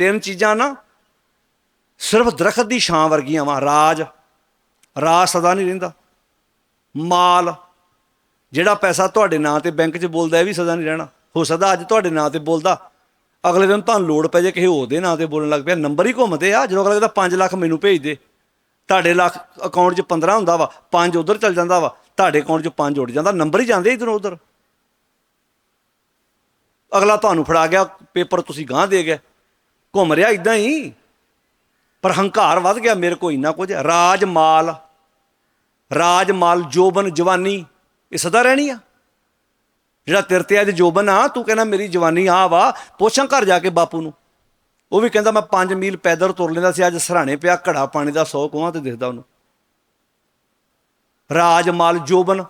ਤਿੰਨ ਚੀਜ਼ਾਂ ਨਾ ਸਿਰਫ ਦਰਖਤ ਦੀ ਛਾਂ ਵਰਗੀਆਂ ਵਾ, ਰਾਜ ਰਾਜ ਸਦਾ ਨਹੀਂ ਰਹਿੰਦਾ। ਮਾਲ, ਜਿਹੜਾ ਪੈਸਾ ਤੁਹਾਡੇ ਨਾਂ ਤੇ ਬੈਂਕ 'ਚ ਬੋਲਦਾ ਇਹ ਵੀ ਸਦਾ ਨਹੀਂ ਰਹਿਣਾ। ਹੋ ਸਕਦਾ ਅੱਜ ਤੁਹਾਡੇ ਨਾਂ ਤੇ ਬੋਲਦਾ, ਅਗਲੇ ਦਿਨ ਤੁਹਾਨੂੰ ਲੋੜ ਪੈ ਜੇ ਕਿਸੇ ਹੋਰ ਦੇ ਨਾਂ ਤੇ ਬੋਲਣ ਲੱਗ ਪਿਆ, ਨੰਬਰ ਹੀ ਘੁੰਮਦੇ ਆ, ਜਦੋਂ ਅਗਲਾ ਕਹਿੰਦਾ 5 ਲੱਖ ਮੈਨੂੰ ਭੇਜ ਦੇ। ਤੁਹਾਡੇ ਲੱਖ ਅਕਾਊਂਟ 'ਚ 15 ਹੁੰਦਾ ਵਾ 5 ਉਧਰ ਚਲ ਜਾਂਦਾ ਵਾ, ਤੁਹਾਡੇ ਅਕਾਊਂਟ 'ਚ 5 ਉੱਡ ਜਾਂਦਾ, ਨੰਬਰ ਹੀ ਜਾਂਦੇ ਇਧਰੋਂ ਉਧਰ। ਅਗਲਾ ਤੁਹਾਨੂੰ ਫੜਾ ਗਿਆ, ਪੇਪਰ ਤੁਸੀਂ ਗਾਂ ਦੇ ਗਏ। ਘੁੰਮ ਰਿਹਾ ਇਦਾਂ ਹੀ। ਪਰ ਹੰਕਾਰ ਵੱਧ ਗਿਆ ਮੇਰੇ ਕੋਲ ਇੰਨਾ ਕੁਝ। ਰਾਜ ਮਾਲ ਰਾਜ ਮਾਲ ਜੋਬਨ, ਜਵਾਨੀ, ਇਹ ਸਦਾ ਰਹਿਣੀ ਆ। ਜਿਹੜਾ ਤੇਰੇ ਤੇ ਅੱਜ ਜੋਬਨ ਆ, ਤੂੰ ਕਹਿੰਦਾ ਮੇਰੀ ਜਵਾਨੀ ਆ ਵਾ, ਪੁੱਛਾਂ ਘਰ ਜਾ ਕੇ ਬਾਪੂ ਨੂੰ। ਉਹ ਵੀ ਕਹਿੰਦਾ ਮੈਂ 5 ਮੀਲ ਪੈਦਲ ਤੁਰ ਲੈਂਦਾ ਸੀ, ਅੱਜ ਸਰਾਣੇ ਪਿਆ, ਘੜਾ ਪਾਣੀ ਦਾ 100 ਕੋਹਾਂ ਤੇ ਦਿਖਦਾ ਉਹਨੂੰ। ਰਾਜ ਮਾਲ ਜੋਬਨ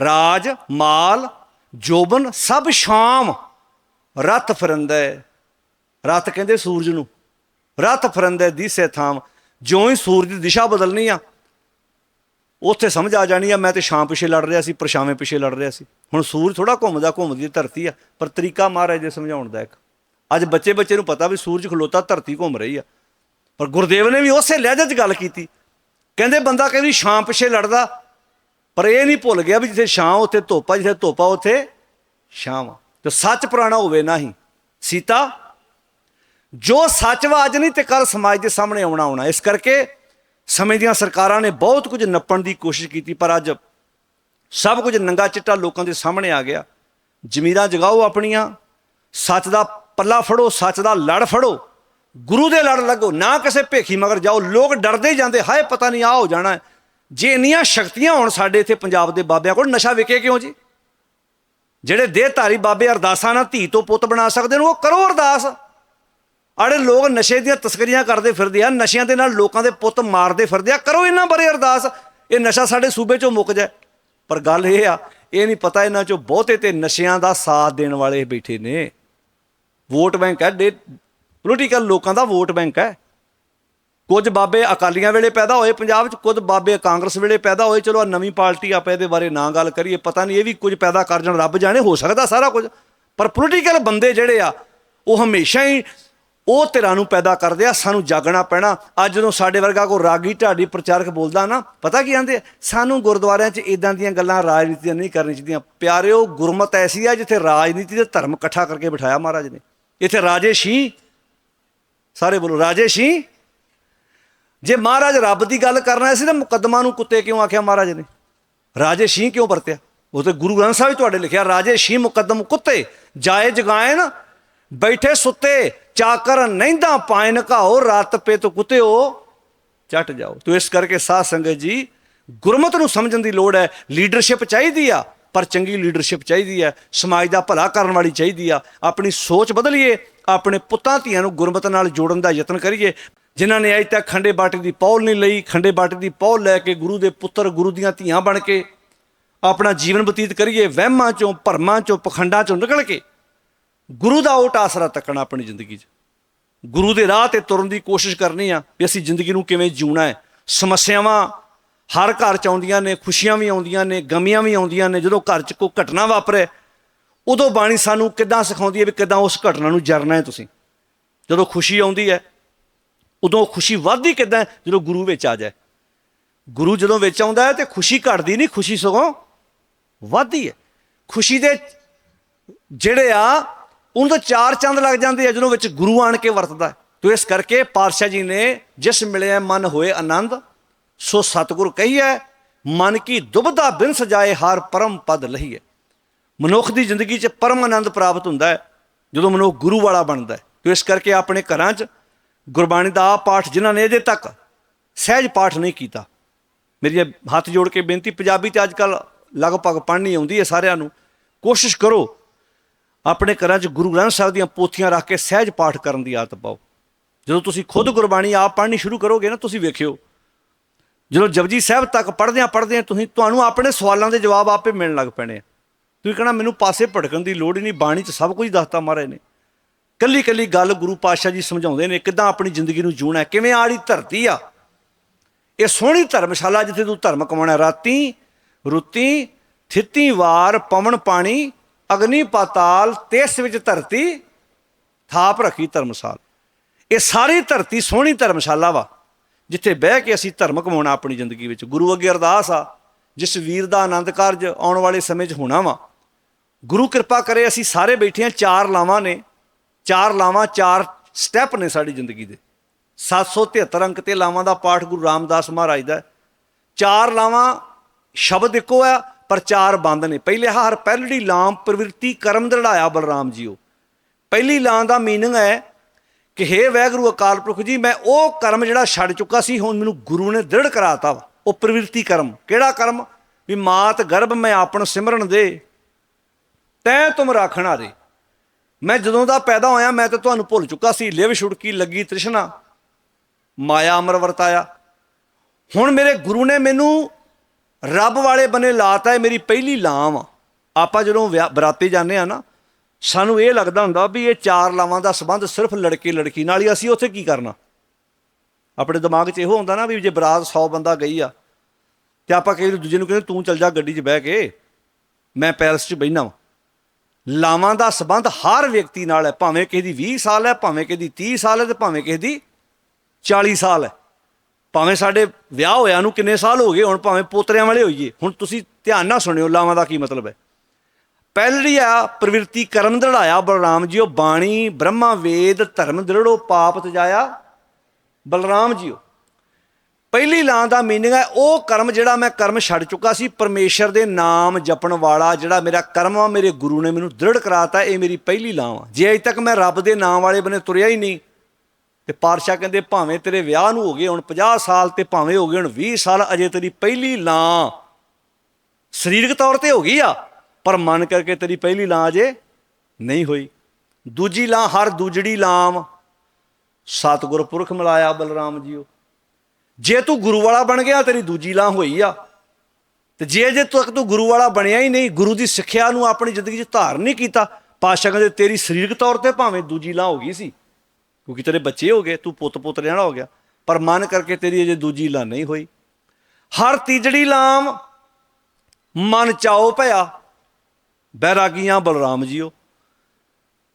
ਰਾਜ ਮਾਲ ਜੋਬਨ, ਸਭ ਸ਼ਾਮ ਰਤ ਫਿਰੰਦਾ ਰਤ ਕਹਿੰਦੇ ਸੂਰਜ ਨੂੰ, ਰਤ ਫਿਰੰਦਾ ਹੈ ਦਿਸੇ ਥਾਮ ਜਿਉਂ ਹੀ ਸੂਰਜ ਦੀ ਦਿਸ਼ਾ ਬਦਲਣੀ ਆ, ਉੱਥੇ ਸਮਝ ਆ ਜਾਣੀ ਆ, ਮੈਂ ਤੇ ਸ਼ਾਮ ਪਿਛੇ ਲੜ ਰਿਹਾ ਸੀ, ਪਰਛਾਵੇਂ ਪਿਛੇ ਲੜ ਰਿਹਾ ਸੀ। ਹੁਣ ਸੂਰਜ ਥੋੜਾ ਘੁੰਮਦਾ ਘੁੰਮਦੀ ਧਰਤੀ ਆ, ਪਰ ਤਰੀਕਾ ਮਹਾਰਾਜ ਦੇ ਸਮਝਾਉਣ ਦਾ ਇੱਕ। ਅੱਜ ਬੱਚੇ ਬੱਚੇ ਨੂੰ ਪਤਾ ਵੀ ਸੂਰਜ ਖਲੋਤਾ, ਧਰਤੀ ਘੁੰਮ ਰਹੀ ਆ। ਪਰ ਗੁਰਦੇਵ ਨੇ ਵੀ ਉਸੇ ਲਹਿਜੇ 'ਚ ਗੱਲ ਕੀਤੀ। ਕਹਿੰਦੇ ਬੰਦਾ ਕਹਿੰਦੀ ਸ਼ਾਮ ਪਿਛੇ ਲੜਦਾ, ਪਰ ਇਹ ਨਹੀਂ ਭੁੱਲ ਗਿਆ ਵੀ ਜਿੱਥੇ ਛਾਂ ਉੱਥੇ ਧੁੱਪ ਜਿੱਥੇ ਧੁੱਪ ਉੱਥੇ ਛਾਂ ਵਾ। ਤੇ ਸੱਚ ਪੁਰਾਣਾ ਹੋਵੇ ਨਾ ਹੀ। ਸੀਤਾ ਜੋ ਸੱਚ ਵਾ ਅੱਜ ਨਹੀਂ ਤੇ ਕੱਲ ਸਮਾਜ ਦੇ ਸਾਹਮਣੇ ਆਉਣਾ ਆਉਣਾ। ਇਸ ਕਰਕੇ ਸਮੇਂ ਦੀਆਂ ਸਰਕਾਰਾਂ ਨੇ ਬਹੁਤ ਕੁਝ ਨੱਪਣ ਦੀ ਕੋਸ਼ਿਸ਼ ਕੀਤੀ, ਪਰ ਅੱਜ ਸਭ ਕੁਝ ਨੰਗਾ ਚਿੱਟਾ ਲੋਕਾਂ ਦੇ ਸਾਹਮਣੇ ਆ ਗਿਆ। ਜ਼ਮੀਰਾਂ ਜਗਾਓ ਆਪਣੀਆਂ, ਸੱਚ ਦਾ ਪੱਲਾ ਫੜੋ, ਸੱਚ ਦਾ ਲੜ ਫੜੋ, ਗੁਰੂ ਦੇ ਲੜ ਲੱਗੋ, ਨਾ ਕਿਸੇ ਭੇਖੀ ਮਗਰ ਜਾਓ। ਲੋਕ ਡਰਦੇ ਹੀ ਜਾਂਦੇ, ਹਾਏ ਪਤਾ ਨਹੀਂ ਆ ਹੋ ਜਾਣਾ ਜੇ ਇੰਨੀਆਂ ਸ਼ਕਤੀਆਂ ਹੋਣ ਸਾਡੇ ਇੱਥੇ ਪੰਜਾਬ ਦੇ ਬਾਬਿਆਂ ਕੋਲ, ਨਸ਼ਾ ਵਿਕੇ ਕਿਉਂ ਜੀ? ਜਿਹੜੇ ਦੇਹਧਾਰੀ ਬਾਬੇ ਅਰਦਾਸਾਂ ਨਾਲ ਧੀ ਤੋਂ ਪੁੱਤ ਬਣਾ ਸਕਦੇ ਨੇ, ਉਹ ਕਰੋ ਅਰਦਾਸ। ਆੜੇ ਲੋਕ ਨਸ਼ੇ ਦੀਆਂ ਤਸਕਰੀਆਂ ਕਰਦੇ ਫਿਰਦੇ ਆ, ਨਸ਼ਿਆਂ ਦੇ ਨਾਲ ਲੋਕਾਂ ਦੇ ਪੁੱਤ ਮਾਰਦੇ ਫਿਰਦੇ ਆ। ਕਰੋ ਇਹਨਾਂ ਬਾਰੇ ਅਰਦਾਸ। ਇਹ ਨਸ਼ਾ ਸਾਡੇ ਸੂਬੇ ਚੋਂ ਮੁੱਕ ਜਾਏ। ਪਰ ਗੱਲ ਇਹ ਆ, ਇਹ ਨਹੀਂ ਪਤਾ ਇਹਨਾਂ ਚੋਂ ਬਹੁਤੇ ਤੇ ਨਸ਼ਿਆਂ ਦਾ ਸਾਥ ਦੇਣ ਵਾਲੇ ਬੈਠੇ ਨੇ। ਵੋਟ ਬੈਂਕ ਹੈ, ਡੇ ਪੋਲੀਟੀਕਲ ਲੋਕਾਂ ਦਾ ਵੋਟ ਬੈਂਕ ਹੈ। ਕੁਝ ਬਾਬੇ ਅਕਾਲੀਆਂ ਵੇਲੇ ਪੈਦਾ ਹੋਏ ਪੰਜਾਬ 'ਚ, ਕੁਝ ਬਾਬੇ ਕਾਂਗਰਸ ਵੇਲੇ ਪੈਦਾ ਹੋਏ। ਚਲੋ, ਆਹ ਨਵੀਂ ਪਾਰਟੀ ਆਪਾਂ ਇਹਦੇ ਬਾਰੇ ਨਾ ਗੱਲ ਕਰੀਏ, ਪਤਾ ਨਹੀਂ ਇਹ ਵੀ ਕੁਝ ਪੈਦਾ ਕਰ ਜਾਣ, ਰੱਬ ਜਾਣੇ, ਹੋ ਸਕਦਾ ਸਾਰਾ ਕੁਝ। ਪਰ ਪੋਲੀਟੀਕਲ ਬੰਦੇ ਜਿਹੜੇ ਆ, ਉਹ ਹਮੇਸ਼ਾ ਹੀ ਉਹ ਧਿਰਾਂ ਨੂੰ ਪੈਦਾ ਕਰਦੇ ਆ, ਸਾਨੂੰ ਜਾਗਣਾ ਪੈਣਾ। ਅੱਜ ਜਦੋਂ ਸਾਡੇ ਵਰਗਾ ਕੋ ਰਾਗੀ ਢਾਡੀ ਪ੍ਰਚਾਰਕ ਬੋਲਦਾ ਨਾ, ਪਤਾ ਕੀ ਆਂਦੇ ਸਾਨੂੰ ਗੁਰਦੁਆਰਿਆਂ 'ਚ ਇਦਾਂ ਦੀਆਂ ਗੱਲਾਂ ਰਾਜਨੀਤੀਆਂ ਨਹੀਂ ਕਰਨੀ ਚਾਹੀਦੀਆਂ। ਪਿਆਰਿਓ, ਗੁਰਮਤ ਐਸੀ ਆ ਜਿੱਥੇ ਰਾਜਨੀਤੀ ਤੇ ਧਰਮ ਇਕੱਠਾ ਕਰਕੇ ਬਿਠਾਇਆ ਮਹਾਰਾਜ ਨੇ। ਇੱਥੇ ਰਾਜੇ ਸ਼ੀ, ਸਾਰੇ ਬੋਲੋ, ਰਾਜੇ ਸ਼ੀ। ਜੇ ਮਹਾਰਾਜ ਰੱਬ ਦੀ ਗੱਲ ਕਰਨਾ ਸੀ ਤਾਂ ਮੁਕੱਦਮਾ ਨੂੰ ਕੁੱਤੇ ਕਿਉਂ ਆਖਿਆ ਮਹਾਰਾਜ ਨੇ? ਰਾਜੇ ਸ਼ੀ ਕਿਉਂ ਵਰਤਿਆ? ਉਹ ਤੇ ਗੁਰੂ ਗ੍ਰੰਥ ਸਾਹਿਬ ਤੁਹਾਡੇ ਲਿਖਿਆ, ਰਾਜੇ ਸ਼ੀ ਮੁਕੱਦਮ ਕੁੱਤੇ, ਜਾਏ ਜਗਾਏ ਨਾ, ਬੈਠੇ ਸੁੱਤੇ ਚਾਕਰ ਨਹਿੰਦਾ ਪਾਇਨ ਘਾਓ, ਰਾਤ ਪੇ ਤੋ ਕੁੱਤਿਓ। ਚਟ ਜਾਓ। ਤੋ ਇਸ ਕਰਕੇ ਸਾਧ ਸੰਗਤ ਜੀ, ਗੁਰਮਤ ਨੂੰ ਸਮਝਣ ਦੀ ਲੋੜ ਹੈ। ਲੀਡਰਸ਼ਿਪ ਚਾਹੀਦੀ ਆ, ਪਰ ਚੰਗੀ ਲੀਡਰਸ਼ਿਪ ਚਾਹੀਦੀ ਹੈ। ਸਮਾਜ ਦਾ ਭਲਾ ਕਰਨ ਵਾਲੀ ਚਾਹੀਦੀ ਆ। ਆਪਣੀ ਸੋਚ ਬਦਲੀਏ, ਆਪਣੇ ਪੁੱਤਾਂ ਧੀਆਂ ਨੂੰ ਗੁਰਮਤ ਨਾਲ ਜੋੜਨ ਦਾ ਯਤਨ ਕਰੀਏ। ਜਿਨ੍ਹਾਂ ਨੇ ਅਜੇ ਤੱਕ ਖੰਡੇ ਬਾਟੇ ਦੀ ਪੌਲ ਨਹੀਂ ਲਈ, ਖੰਡੇ ਬਾਟੇ ਦੀ ਪੌਲ ਲੈ ਕੇ ਗੁਰੂ ਦੇ ਪੁੱਤਰ, ਗੁਰੂ ਦੀਆਂ ਧੀਆਂ ਬਣ ਕੇ ਆਪਣਾ ਜੀਵਨ ਬਤੀਤ ਕਰੀਏ। ਵਹਿਮਾਂ ਚੋਂ, ਭਰਮਾਂ ਚੋਂ, ਪਖੰਡਾਂ ਚੋਂ ਨਿਕਲ ਕੇ ਗੁਰੂ ਦਾ ਉਹ ਆਸਰਾ ਤੱਕਣਾ ਆਪਣੀ ਜ਼ਿੰਦਗੀ 'ਚ। ਗੁਰੂ ਦੇ ਰਾਹ ਤੇ ਤੁਰਨ ਦੀ ਕੋਸ਼ਿਸ਼ ਕਰਨੀ ਆ ਵੀ ਅਸੀਂ ਜ਼ਿੰਦਗੀ ਨੂੰ ਕਿਵੇਂ ਜਿਉਣਾ ਹੈ। ਸਮੱਸਿਆਵਾਂ ਹਰ ਘਰ ਚ ਆਉਂਦੀਆਂ ਨੇ, ਖੁਸ਼ੀਆਂ ਵੀ ਆਉਂਦੀਆਂ ਨੇ, ਗਮੀਆਂ ਵੀ ਆਉਂਦੀਆਂ ਨੇ। ਜਦੋਂ ਘਰ 'ਚ ਕੋਈ ਘਟਨਾ ਵਾਪਰੇ, ਉਦੋਂ ਬਾਣੀ ਸਾਨੂੰ ਕਿੱਦਾਂ ਸਿਖਾਉਂਦੀ ਹੈ ਵੀ ਕਿੱਦਾਂ ਉਸ ਘਟਨਾ ਨੂੰ ਜਰਨਾ ਹੈ ਤੁਸੀਂ। ਜਦੋਂ ਖੁਸ਼ੀ ਆਉਂਦੀ ਹੈ, ਉਦੋਂ ਖੁਸ਼ੀ ਵੱਧਦੀ ਕਿੱਦਾਂ ਜਦੋਂ ਗੁਰੂ ਵਿੱਚ ਆ ਜਾਏ। ਗੁਰੂ ਜਦੋਂ ਵਿੱਚ ਆਉਂਦਾ ਹੈ ਤੇ ਖੁਸ਼ੀ ਘਟਦੀ ਨਹੀਂ, ਖੁਸ਼ੀ ਸਗੋਂ ਵੱਧਦੀ ਹੈ। ਖੁਸ਼ੀ ਦੇ ਜਿਹੜੇ ਆ ਉਹਨਾਂ ਤਾਂ ਚਾਰ ਚੰਦ ਲੱਗ ਜਾਂਦੇ ਆ ਜਦੋਂ ਵਿੱਚ ਗੁਰੂ ਆਣ ਕੇ ਵਰਤਦਾ ਹੈ। ਤੋ ਇਸ ਕਰਕੇ ਪਾਤਸ਼ਾਹ ਜੀ ਨੇ ਜਿਸ ਮਿਲਿਆ ਮਨ ਹੋਏ ਆਨੰਦ, ਸੋ ਸਤਿਗੁਰ ਕਹੀਐ ਮਨ ਕੀ ਦੁਬਦਾ ਬਿਨ ਸਜਾਏ ਹਾਰ ਪਰਮ ਪਦ ਲਹੀਐ ਮਨੁੱਖ ਦੀ ਜ਼ਿੰਦਗੀ 'ਚ ਪਰਮ ਆਨੰਦ ਪ੍ਰਾਪਤ ਹੁੰਦਾ ਹੈ, ਜਦੋਂ ਮਨੁੱਖ ਗੁਰੂ ਵਾਲਾ ਬਣਦਾ ਹੈ। ਤੋ ਇਸ ਕਰਕੇ ਆਪਣੇ ਘਰਾਂ 'ਚ ਗੁਰਬਾਣੀ ਦਾ ਆ ਪਾਠ ਜਿਨ੍ਹਾਂ ਨੇ ਅਜੇ ਤੱਕ ਸਹਿਜ ਪਾਠ ਨਹੀਂ ਕੀਤਾ। ਮੇਰੀ ਇਹ ਹੱਥ ਜੋੜ ਕੇ ਬੇਨਤੀ, ਪੰਜਾਬੀ ਤੇ ਅੱਜ ਕੱਲ ਲਗਭਗ ਪੜ੍ਹਨੀ ਆਉਂਦੀ ਹੈ ਸਾਰਿਆਂ ਨੂੰ, ਕੋਸ਼ਿਸ਼ ਕਰੋ ਆਪਣੇ ਘਰਾਂ 'ਚ ਗੁਰੂ ਗ੍ਰੰਥ ਸਾਹਿਬ ਦੀਆਂ ਪੋਥੀਆਂ ਰੱਖ ਕੇ ਸਹਿਜ ਪਾਠ ਕਰਨ ਦੀ ਆਦਤ ਪਾਓ। ਜਦੋਂ ਤੁਸੀਂ ਖੁਦ ਗੁਰਬਾਣੀ ਆਪ ਪੜ੍ਹਨੀ ਸ਼ੁਰੂ ਕਰੋਗੇ ਨਾ ਤੁਸੀਂ ਵੇਖਿਓ। ਜਦੋਂ ਜਪਜੀ ਸਾਹਿਬ ਤੱਕ ਪੜ੍ਹਦਿਆਂ ਪੜ੍ਹਦਿਆਂ ਤੁਸੀਂ ਤੁਹਾਨੂੰ ਆਪਣੇ ਸਵਾਲਾਂ ਦੇ ਜਵਾਬ ਆਪੇ ਮਿਲਣ ਲੱਗ ਪੈਣੇ ਆ। ਤੁਸੀਂ ਕਹਣਾ ਮੈਨੂੰ ਪਾਸੇ ਭਟਕਣ ਦੀ ਲੋੜ ਹੀ ਨਹੀਂ ਬਾਣੀ 'ਚ ਸਭ ਕੁਝ ਦੱਸਤਾ ਮਹਾਰਾਜ ਨੇ। ਕੱਲੀ ਕੱਲੀ ਗੱਲ ਗੁਰੂ ਪਾਤਸ਼ਾਹ ਜੀ ਸਮਝਾਉਂਦੇ ਨੇ ਕਿਦਾਂ ਆਪਣੀ ਜ਼ਿੰਦਗੀ ਨੂੰ ਜੂਣਾ ਹੈ, ਕਿਵੇਂ ਆੜੀ ਧਰਤੀ ਆ? ਇਹ ਸੋਹਣੀ ਧਰਮਸ਼ਾਲਾ ਜਿੱਥੇ ਤੂੰ ਧਰਮ ਕਮਾਉਣਾ ਰਾਤੀ ਰੁੱਤੀ ਥਿੱਤੀ ਵਾਰ ਪਵਨ ਪਾਣੀ ਅਗਨੀ ਪਾਤਾਲ ਤੇਸ ਵਿੱਚ ਧਰਤੀ ਥਾਪ ਰੱਖੀ ਧਰਮਸਾਲ। ਇਹ ਸਾਰੀ ਧਰਤੀ ਸੋਹਣੀ ਧਰਮਸ਼ਾਲਾ ਵਾ, ਜਿੱਥੇ ਬਹਿ ਕੇ ਅਸੀਂ ਧਰਮ ਕਮਾਉਣਾ ਆਪਣੀ ਜ਼ਿੰਦਗੀ ਵਿੱਚ। ਗੁਰੂ ਅੱਗੇ ਅਰਦਾਸ ਆ, ਜਿਸ ਵੀਰ ਦਾ ਆਨੰਦ ਕਾਰਜ ਆਉਣ ਵਾਲੇ ਸਮੇਂ 'ਚ ਹੋਣਾ ਵਾ। ਗੁਰੂ ਕਿਰਪਾ ਕਰੇ ਅਸੀਂ ਸਾਰੇ ਬੈਠੇ ਹਾਂ, ਚਾਰ ਲਾਵਾਂ ਨੇ, ਚਾਰ ਲਾਵਾਂ, ਚਾਰ ਸਟੈਪ ਨੇ ਸਾਡੀ ਜ਼ਿੰਦਗੀ ਦੇ। 773 ਅੰਕ ਤੇ ਲਾਵਾਂ ਦਾ ਪਾਠ ਗੁਰੂ ਰਾਮਦਾਸ ਮਹਾਰਾਜ ਦਾ ਚਾਰ ਲਾਵਾਂ ਸ਼ਬਦ ਇੱਕੋ ਆ ਪ੍ਰਚਾਰ ਬੰਦ ਨੇ। ਪਹਿਲੇ ਹਰ ਪਹਿਲੜੀ ਲਾਮ ਪ੍ਰਵਿਰਤੀ ਕਰਮ ਦੜਾਇਆ ਬਲਰਾਮ ਜੀਓ ਪਹਿਲੀ ਲਾਂ ਦਾ ਮੀਨਿੰਗ ਹੈ ਕਿ ਹੇ ਵੈਗੁਰੂ ਅਕਾਲ ਪੁਰਖ ਜੀ, ਮੈਂ ਉਹ ਕਰਮ ਜਿਹੜਾ ਛੱਡ ਚੁੱਕਾ ਸੀ, ਹੁਣ ਮੈਨੂੰ ਗੁਰੂ ਨੇ ਦ੍ਰਿੜ ਕਰਾਤਾ ਵਾ। ਉਹ ਪ੍ਰਵਿਰਤੀ ਕਰਮ। ਕਿਹੜਾ ਕਰਮ? ਵੀ ਮਾਤ ਗਰਭ ਮੈਂ ਆਪਣ ਸਿਮਰਨ ਦੇ, ਤੈ ਤੁਮ ਰਾਖਣ ਹਾਰੇ ਮੈਂ ਜਦੋਂ ਦਾ ਪੈਦਾ ਹੋਇਆ, ਮੈਂ ਤਾਂ ਤੁਹਾਨੂੰ ਭੁੱਲ ਚੁੱਕਾ ਸੀ। ਲਿਵ ਛੁੜਕੀ ਲੱਗੀ ਤ੍ਰਿਸ਼ਨਾ। ਮਾਇਆ ਅਮਰ ਵਰਤਾਇਆ। ਹੁਣ ਮੇਰੇ ਗੁਰੂ ਨੇ ਮੈਨੂੰ ਰੱਬ ਵਾਲੇ ਬਨੇ ਲਾਤਾ ਹੈ ਮੇਰੀ ਪਹਿਲੀ ਲਾਮ ਆ। ਆਪਾਂ ਜਦੋਂ ਵਿਆਹ- ਬਰਾਤੇ ਜਾਂਦੇ ਆ ਨਾ, ਸਾਨੂੰ ਇਹ ਲੱਗਦਾ ਹੁੰਦਾ ਵੀ ਇਹ ਚਾਰ ਲਾਵਾਂ ਦਾ ਸੰਬੰਧ ਸਿਰਫ ਲੜਕੇ ਲੜਕੀ ਨਾਲ ਹੀ ਅਸੀਂ ਉੱਥੇ ਕੀ ਕਰਨਾ? ਆਪਣੇ ਦਿਮਾਗ 'ਚ ਇਹੋ ਹੁੰਦਾ ਨਾ ਵੀ ਜੇ ਬਰਾਤ 100 ਬੰਦਾ ਗਈ ਆ, ਤੇ ਆਪਾਂ ਕਿਸੇ ਦੂਜੇ ਨੂੰ ਕਹਿੰਦੇ, ਤੂੰ ਚੱਲ ਜਾ ਗੱਡੀ 'ਚ ਬਹਿ ਕੇ, ਮੈਂ ਪੈਲਸ 'ਚ ਬਹਿਣਾ ਵਾਂ। ਲਾਵਾਂ ਦਾ ਸੰਬੰਧ ਹਰ ਵਿਅਕਤੀ ਨਾਲ ਹੈ, ਭਾਵੇਂ ਕਿਸੇ ਦੀ 20 ਸਾਲ ਹੈ, ਭਾਵੇਂ ਕਿਸੇ ਦੀ 30 ਸਾਲ ਹੈ, ਤੇ ਭਾਵੇਂ ਕਿਸੇ ਦੀ 40 ਸਾਲ ਹੈ। ਭਾਵੇਂ ਸਾਡੇ ਵਿਆਹ ਹੋਇਆ ਨੂੰ ਕਿੰਨੇ ਸਾਲ ਹੋ ਗਏ, ਹੁਣ ਭਾਵੇਂ ਪੋਤਰਿਆਂ ਵਾਲੇ ਹੋਈਏ, ਹੁਣ ਤੁਸੀਂ ਧਿਆਨ ਨਾਲ ਸੁਣਿਓ ਲਾਵਾਂ ਦਾ ਕੀ ਮਤਲਬ ਹੈ। ਪਹਿਲੀ ਆ ਪ੍ਰਵਿਰਤੀ ਕਰਮ ਦੜਾਇਆ ਬਲਰਾਮ ਜੀਓ, ਬਾਣੀ, ਬ੍ਰਹਮਾ, ਵੇਦ, ਧਰਮ ਦ੍ਰਿੜੋ, ਪਾਪ ਤਜਾਇਆ ਬਲਰਾਮ ਜੀਓ। ਪਹਿਲੀ ਲਾਂ ਦਾ ਮੀਨਿੰਗ ਹੈ, ਉਹ ਕਰਮ ਜਿਹੜਾ ਮੈਂ ਕਰਮ ਛੱਡ ਚੁੱਕਾ ਸੀ, ਪਰਮੇਸ਼ਰ ਦੇ ਨਾਮ ਜਪਣ ਵਾਲਾ ਜਿਹੜਾ ਮੇਰਾ ਕਰਮ ਆ, ਮੇਰੇ ਗੁਰੂ ਨੇ ਮੈਨੂੰ ਦ੍ਰਿੜ ਕਰਾਤਾ, ਇਹ ਮੇਰੀ ਪਹਿਲੀ ਲਾਂ ਆ। ਜੇ ਅਜੇ ਤੱਕ ਮੈਂ ਰੱਬ ਦੇ ਨਾਮ ਵਾਲੇ ਬਨੇ ਤੁਰਿਆ ਹੀ ਨਹੀਂ ਤੇ ਪਾਰਸ਼ਾ ਕਹਿੰਦੇ, ਭਾਵੇਂ ਤੇਰੇ ਵਿਆਹ ਨੂੰ ਹੋ ਗਏ ਹੁਣ 50 ਸਾਲ ਤੇ ਭਾਵੇਂ ਹੋ ਗਏ ਹੁਣ 20 ਸਾਲ ਅਜੇ ਤੇਰੀ ਪਹਿਲੀ ਲਾਂ ਸਰੀਰਕ ਤੌਰ ਤੇ ਹੋ ਗਈ ਆ, ਪਰ ਮਨ ਕਰਕੇ ਤੇਰੀ ਪਹਿਲੀ ਲਾਂ ਅਜੇ ਨਹੀਂ ਹੋਈ। ਦੂਜੀ ਲਾਂ, ਹਰ ਦੂਜੜੀ ਲਾਮ ਸਤਿਗੁਰ ਪੁਰਖ ਮਿਲਾਇਆ ਬਲਰਾਮ ਜੀਓ। ਜੇ ਤੂੰ ਗੁਰੂ ਵਾਲਾ ਬਣ ਗਿਆ, ਤੇਰੀ ਦੂਜੀ ਲਾਂ ਹੋਈ ਆ। ਤੇ ਜੇ ਜੇ ਤੱਕ ਤੂੰ ਗੁਰੂ ਵਾਲਾ ਬਣਿਆ ਹੀ ਨਹੀਂ, ਗੁਰੂ ਦੀ ਸਿੱਖਿਆ ਨੂੰ ਆਪਣੀ ਜ਼ਿੰਦਗੀ 'ਚ ਧਾਰਨ ਨਹੀਂ ਕੀਤਾ, ਪਾਤਸ਼ਾਹ ਕਹਿੰਦੇ, ਤੇਰੀ ਸਰੀਰਕ ਤੌਰ ਤੇ ਭਾਵੇਂ ਦੂਜੀ ਲਾਂ ਹੋ ਗਈ ਸੀ। ਕਿਉਂਕਿ ਤੇਰੇ ਬੱਚੇ ਹੋ ਗਏ, ਤੂੰ ਪੁੱਤ ਪੁੱਤ ਰਹਿਣਾ ਹੋ ਗਿਆ। ਪਰ ਮਨ ਕਰਕੇ ਤੇਰੀ ਅਜੇ ਦੂਜੀ ਲਾ ਨਹੀਂ ਹੋਈ। ਹਰ ਤੀਜੜੀ ਲਾਮ ਮਨ ਚਾਓ ਭਇਆ, ਬੈਰਾਗੀਆਂ ਬਲਰਾਮ ਜੀਓ।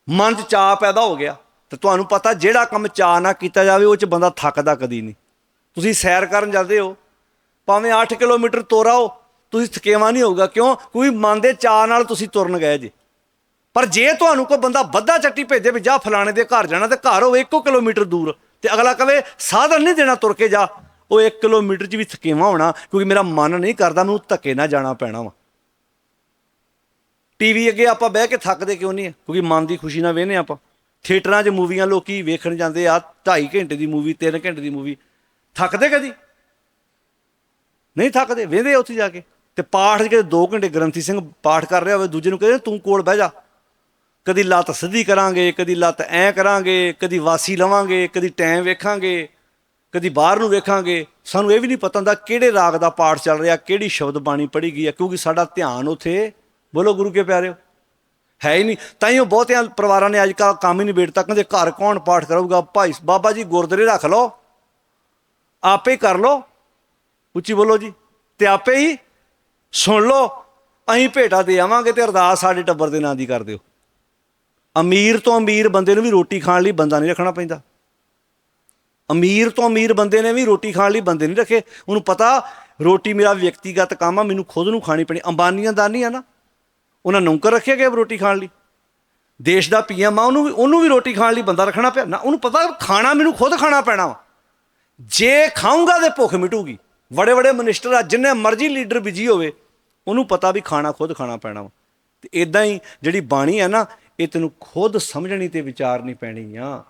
ਮਨ 'ਚ ਚਾਅ ਪੈਦਾ ਹੋ ਗਿਆ, ਤੇ ਤੁਹਾਨੂੰ ਪਤਾ ਜਿਹੜਾ ਕੰਮ ਚਾਅ ਨਾ ਕੀਤਾ ਜਾਵੇ, ਉਹ 'ਚ ਬੰਦਾ ਥੱਕਦਾ ਕਦੀ ਨਹੀਂ। ਤੁਸੀਂ ਸੈਰ ਕਰਨ ਜਾਂਦੇ ਹੋ, ਭਾਵੇਂ 8 ਕਿਲੋਮੀਟਰ ਤੋਰਾਓ ਤੁਸੀਂ ਥਕੇਵਾ ਨਹੀਂ ਹੋਊਗਾ। ਕਿਉਂ? ਕੋਈ ਮਨ ਦੇ ਚਾਅ ਨਾਲ ਤੁਸੀਂ ਤੁਰਨ ਗਏ ਜੇ। ਪਰ ਜੇ ਤੁਹਾਨੂੰ ਕੋਈ ਬੰਦਾ ਵੱਧਾ ਚੱਟੀ ਭੇਜੇ ਵੀ ਜਾ ਫਲਾਣੇ ਦੇ ਘਰ ਜਾਣਾ ਤੇ ਘਰ ਹੋਵੇ 1 ਕਿਲੋਮੀਟਰ ਦੂਰ ਤੇ ਅਗਲਾ ਕਵੇ, ਸਾਧਨ ਨਹੀਂ ਦੇਣਾ ਤੁਰ ਕੇ ਜਾ। ਉਹ 1 ਕਿਲੋਮੀਟਰ 'ਚ ਵੀ ਥਕੇਵਾ ਹੋਣਾ ਕਿਉਂਕਿ ਮੇਰਾ ਮਨ ਨਹੀਂ ਕਰਦਾ ਮੈਨੂੰ ਧੱਕੇ ਨਾ ਜਾਣਾ ਪੈਣਾ ਵਾ। ਟੀਵੀ ਅੱਗੇ ਆਪਾਂ ਬਹਿ ਕੇ ਥੱਕਦੇ ਕਿਉਂ ਨਹੀਂ ਕਿਉਂਕਿ ਮਨ ਦੀ ਖੁਸ਼ੀ ਨਾਲ ਵੇਹਨੇ ਆਪਾਂ। ਥੀਏਟਰਾਂ 'ਚ ਮੂਵੀਆਂ ਲੋਕੀ ਵੇਖਣ ਜਾਂਦੇ ਆ 2.5 ਘੰਟੇ ਦੀ ਮੂਵੀ 3 ਘੰਟੇ ਦੀ ਮੂਵੀ। ਥੱਕਦੇ ਕਦੀ? ਨਹੀਂ ਥੱਕਦੇ ਵੇਂਦੇ ਉੱਥੇ ਜਾ ਕੇ। ਤੇ ਪਾਠ ਜਿਹੜੇ 2 ਘੰਟੇ ਗ੍ਰੰਥੀ ਸਿੰਘ ਪਾਠ ਕਰ ਰਿਹਾ ਹੋਵੇ, ਦੂਜੇ ਨੂੰ ਕਹਿੰਦੇ, ਤੂੰ ਕੋਲ ਬਹਿ ਜਾ। ਕਦੀ ਲੱਤ ਸਿੱਧੀ ਕਰਾਂਗੇ, ਕਦੀ ਲੱਤ ਐ ਕਰਾਂਗੇ, ਕਦੀ ਵਾਸੀ ਲਵਾਂਗੇ, ਕਦੀ ਟਾਈਮ ਵੇਖਾਂਗੇ, ਕਦੀ ਬਾਹਰ ਨੂੰ ਵੇਖਾਂਗੇ। ਸਾਨੂੰ ਇਹ ਵੀ ਨਹੀਂ ਪਤਾ ਹੁੰਦਾ ਕਿਹੜੇ ਰਾਗ ਦਾ ਪਾਠ ਚੱਲ ਰਿਹਾ, ਕਿਹੜੀ ਸ਼ਬਦ ਬਾਣੀ ਪੜ੍ਹੀ ਗਈ ਹੈ, ਕਿਉਂਕਿ ਸਾਡਾ ਧਿਆਨ ਉਥੇ ਬੋਲੋ ਗੁਰੂ ਕੇ ਪਿਆਰਿਓ। ਹੈ ਹੀ ਨਹੀਂ। ਤਾਂ ਹੀ ਉਹ ਬਹੁਤਿਆਂ ਪਰਿਵਾਰਾਂ ਨੇ ਅੱਜ ਕੱਲ੍ਹ ਕੰਮ ਹੀ ਨਹੀਂ ਬੇੜਤਾ ਕਹਿੰਦੇ ਘਰ ਕੌਣ ਪਾਠ ਕਰੂਗਾ ਭਾਈ ਬਾਬਾ ਜੀ ਗੁਰਦੁਆਰੇ ਰੱਖ ਲਓ। ਆਪੇ ਕਰ ਲਓ। ਉੱਚੀ ਬੋਲੋ ਜੀ। ਤੇ ਆਪੇ ਹੀ ਸੁਣ ਲਓ। ਅਸੀਂ ਭੇਟਾ ਦੇ ਆਵਾਂਗੇ ਤੇ ਅਰਦਾਸ ਸਾਡੇ ਟੱਬਰ ਦੇ ਨਾਂ ਦੀ ਕਰ ਦਿਓ। ਅਮੀਰ ਤੋਂ ਅਮੀਰ ਬੰਦੇ ਨੂੰ ਵੀ ਰੋਟੀ ਖਾਣ ਲਈ ਬੰਦਾ ਨਹੀਂ ਰੱਖਣਾ ਪੈਂਦਾ। ਅਮੀਰ ਤੋਂ ਅਮੀਰ ਬੰਦੇ ਨੇ ਵੀ ਰੋਟੀ ਖਾਣ ਲਈ ਬੰਦੇ ਨਹੀਂ ਰੱਖੇ। ਉਹਨੂੰ ਪਤਾ, ਰੋਟੀ ਮੇਰਾ ਵਿਅਕਤੀਗਤ ਕੰਮ ਆ, ਮੈਨੂੰ ਖੁਦ ਨੂੰ ਖਾਣੀ ਪੈਣੀ। ਅੰਬਾਨੀਆਂ ਦਾ ਨਹੀਂ ਆ ਨਾ, ਉਹਨਾਂ ਨੌਕਰ ਰੱਖਿਆ ਗਏ ਰੋਟੀ ਖਾਣ ਲਈ। ਦੇਸ਼ ਦਾ ਪੀਐਮ ਆ, ਉਹਨੂੰ ਵੀ ਉਹਨੂੰ ਵੀ ਰੋਟੀ ਖਾਣ ਲਈ ਬੰਦਾ ਰੱਖਣਾ ਪਿਆ। ਨਾ, ਉਹਨੂੰ ਪਤਾ ਖਾਣਾ ਮੈਨੂੰ ਖੁਦ ਖਾਣਾ ਪੈਣਾ ਵਾ। ਜੇ ਖਾਊਂਗਾ ਤੇ ਭੁੱਖ ਮਿਟੂਗੀ। ਬੜੇ ਬੜੇ ਮਿਨਿਸਟਰ ਆ, ਜਿੰਨੇ ਮਰਜ਼ੀ ਲੀਡਰ ਬਿਜ਼ੀ ਹੋਵੇ, ਉਹਨੂੰ ਪਤਾ ਵੀ ਖਾਣਾ ਖੁਦ ਖਾਣਾ ਪੈਣਾ ਵਾ। ਤੇ ਇਦਾਂ ਹੀ ਜਿਹੜੀ ਬਾਣੀ ਹੈ ਨਾ ਇਹ ਤੈਨੂੰ ਖੁਦ ਸਮਝਣੀ ਤੇ ਵਿਚਾਰਨੀ ਪੈਣੀ ਆ।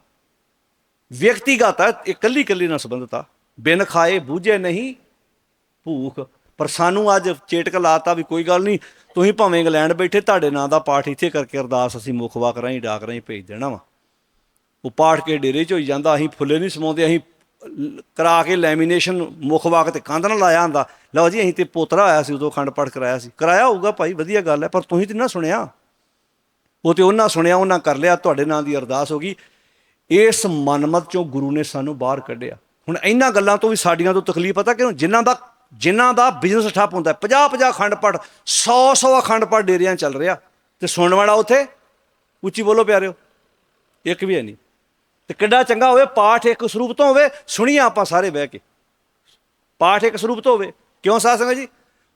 ਵਿਅਕਤੀਗਤ ਆ, ਇਹ ਇਕੱਲੀ ਕੱਲੀ ਨਾਲ ਸੰਬੰਧਤ ਆ। ਬਿਨ ਖਾਏ, ਬੂਝੇ ਨਹੀਂ, ਭੂਖ। ਪਰ ਸਾਨੂੰ ਅੱਜ ਚੇਟਕ ਲਾਤਾ ਵੀ ਕੋਈ ਗੱਲ ਨਹੀਂ, ਤੁਸੀਂ ਭਾਵੇਂ ਇੰਗਲੈਂਡ ਬੈਠੇ, ਤੁਹਾਡੇ ਨਾਂ ਦਾ ਪਾਠ ਇੱਥੇ ਕਰਕੇ ਅਰਦਾਸ ਅਸੀਂ ਮੁੱਖ ਵਾਕ ਰਾਹੀਂ, ਡਾਕ ਰਾਹੀਂ ਭੇਜ ਦੇਣਾ ਵਾ। ਉਹ ਪਾਠ ਕੇ ਡੇਰੇ 'ਚ ਹੋਈ ਜਾਂਦਾ, ਅਸੀਂ ਫੁੱਲੇ ਨਹੀਂ ਸਮਾਉਂਦੇ, ਅਸੀਂ ਕਰਾ ਕੇ ਲੈਮੀਨੇਸ਼ਨ ਮੁੱਖ ਵਾਕ ਤੇ ਕੰਧ ਨਾਲ ਲਾਇਆ ਹੁੰਦਾ। ਲਓ ਜੀ, ਅਸੀਂ ਤੇ ਪੋਤਰਾ ਆਇਆ ਸੀ, ਉਦੋਂ ਖੰਡ ਪਾਠ ਕਰਾਇਆ ਸੀ। ਕਰਾਇਆ ਹੋਊਗਾ ਭਾਈ, ਵਧੀਆ ਗੱਲ ਹੈ, ਪਰ ਤੁਸੀਂ ਤੇ ਨਾ ਸੁਣਿਆ। ਉਹ ਤੇ ਉਹਨਾਂ ਸੁਣਿਆ, ਉਹਨਾਂ ਕਰ ਲਿਆ, ਤੁਹਾਡੇ ਨਾਂ ਦੀ ਅਰਦਾਸ ਹੋ ਗਈ। ਇਸ ਮਨਮਤ ਚੋਂ ਗੁਰੂ ਨੇ ਸਾਨੂੰ ਬਾਹਰ ਕੱਢਿਆ। ਹੁਣ ਇਹਨਾਂ ਗੱਲਾਂ ਤੋਂ ਵੀ ਸਾਡੀਆਂ ਤੋਂ ਤਕਲੀਫ ਪਤਾ ਕਿਉਂ? ਜਿਨ੍ਹਾਂ ਦਾ ਜਿਨ੍ਹਾਂ ਦਾ ਬਿਜ਼ਨਸ ਠੱਪ ਹੁੰਦਾ 50 50 ਅਖੰਡ ਪਾਠ 100 100 ਅਖੰਡ ਪਾਠ ਡੇਰਿਆਂ ਚੱਲ ਰਿਹਾ। ਤੇ ਸੁਣਨ ਵਾਲਾ ਉੱਥੇ? ਉੱਚੀ ਬੋਲੋ ਪਿਆਰਿਓ। ਇੱਕ ਵੀ ਹੈ ਨਹੀਂ। ਤੇ ਕਿੱਡਾ ਚੰਗਾ ਹੋਵੇ, ਪਾਠ ਇੱਕ ਸਰੂਪ ਤੋਂ ਹੋਵੇ, ਸੁਣੀਏ ਆਪਾਂ ਸਾਰੇ ਬਹਿ ਕੇ। ਪਾਠ ਇੱਕ ਸਰੂਪ ਤੋਂ ਹੋਵੇ। ਕਿਉਂ ਸਾਧ ਸੰਗਤ ਜੀ?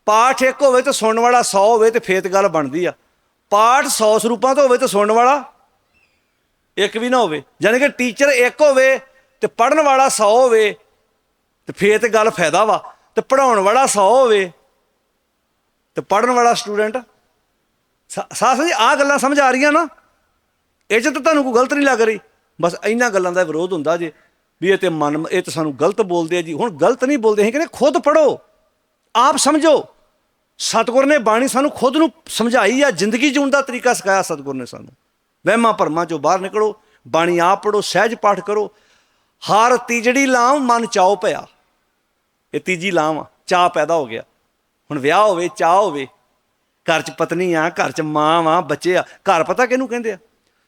ਪਾਠ ਇੱਕ ਹੋਵੇ ਤੇ ਸੁਣਨ ਵਾਲਾ 100 ਹੋਵੇ ਤੇ ਫੇਤ ਗੱਲ ਬਣਦੀ ਆ। ਪਾਠ 100 ਸਰੂਪਾਂ ਤੋਂ ਹੋਵੇ ਤਾਂ ਸੁਣਨ ਵਾਲਾ, ਇੱਕ ਵੀ ਨਾ ਹੋਵੇ। ਯਾਨੀ ਕਿ ਟੀਚਰ ਇੱਕ ਹੋਵੇ ਤੇ ਪੜਨ ਵਾਲਾ 100 ਹੋਵੇ ਤੇ ਫੇਰ ਤੇ ਗੱਲ ਫਾਇਦਾ ਵਾ। ਤੇ ਪੜਾਉਣ ਵਾਲਾ 100 ਹੋਵੇ ਤੇ ਪੜਨ ਵਾਲਾ ਸਟੂਡੈਂਟ ਸਾਸ ਜੀ ਆ ਗੱਲਾਂ ਸਮਝ ਆ ਰਹੀਆਂ ਨਾ। ਇਹ 'ਚ ਤਾਂ ਤੁਹਾਨੂੰ ਕੋਈ ਗਲਤ ਨਹੀਂ ਲੱਗ ਰਹੀ। ਬਸ ਇਹਨਾਂ ਗੱਲਾਂ ਦਾ ਵਿਰੋਧ ਹੁੰਦਾ ਜੇ, ਵੀ ਇਹ ਤੇ ਮਨ, ਇਹ ਤਾਂ ਸਾਨੂੰ ਗਲਤ ਬੋਲਦੇ ਆ ਜੀ। ਹੁਣ ਗਲਤ ਨਹੀਂ ਬੋਲਦੇ, ਅਸੀਂ ਕਹਿੰਦੇ ਖੁਦ ਪੜੋ ਆਪ ਸਮਝੋ। ਸਤਿਗੁਰ ਨੇ ਬਾਣੀ ਸਾਨੂੰ ਖੁਦ ਨੂੰ ਸਮਝਾਈ ਆ, ਜ਼ਿੰਦਗੀ ਜਿਉਣ ਦਾ ਤਰੀਕਾ ਸਿਖਾਇਆ ਸਤਿਗੁਰ ਨੇ ਸਾਨੂੰ। ਵਹਿਮਾਂ ਭਰਮਾਂ ਚੋਂ ਬਾਹਰ ਨਿਕਲੋ, ਬਾਣੀ ਆਪ ਪੜੋ ਸਹਿਜ ਪਾਠ ਕਰੋ। ਹਾਰ ਤੀਜੜੀ ਲਾਮ ਮਨ ਚਾਓ ਪਿਆ। ਇਹ ਤੀਜੀ ਲਾਮ ਆ ਚਾਹ ਪੈਦਾ ਹੋ ਗਿਆ। ਹੁਣ ਵਿਆਹ ਹੋਵੇ ਚਾਹ ਹੋਵੇ, ਘਰ 'ਚ ਪਤਨੀ ਆ, ਘਰ 'ਚ ਮਾਂ ਆ ਬੱਚੇ ਆ, ਘਰ ਪਤਾ ਕਿਹਨੂੰ ਕਹਿੰਦੇ ਆ?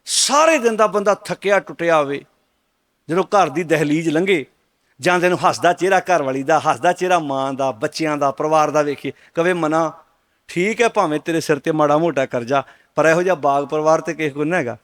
ਸਾਰੇ ਦਿਨ ਦਾ ਬੰਦਾ ਥੱਕਿਆ, ਟੁੱਟਿਆ ਹੋਵੇ, ਜਦੋਂ ਘਰ ਦੀ ਦਹਲੀਜ਼ ਲੰਘੇ ਜਾਂਦੇ ਨੂੰ ਹੱਸਦਾ ਚਿਹਰਾ ਘਰ ਵਾਲੀ ਦਾ, ਹੱਸਦਾ ਚਿਹਰਾ ਮਾਂ ਦਾ, ਬੱਚਿਆਂ ਦਾ, ਪਰਿਵਾਰ ਦਾ ਵੇਖੇ, ਕਵੇ ਮਨਾ, ਠੀਕ ਹੈ, ਭਾਵੇਂ ਤੇਰੇ ਸਿਰ ਤੇ ਮਾੜਾ ਮੋਟਾ ਕਰਜ਼ਾ, ਪਰ ਇਹੋ ਜਿਹਾ ਬਾਗ ਪਰਿਵਾਰ ਤੇ ਕਿਸੇ ਕੋਲ ਨਾ ਹੈਗਾ।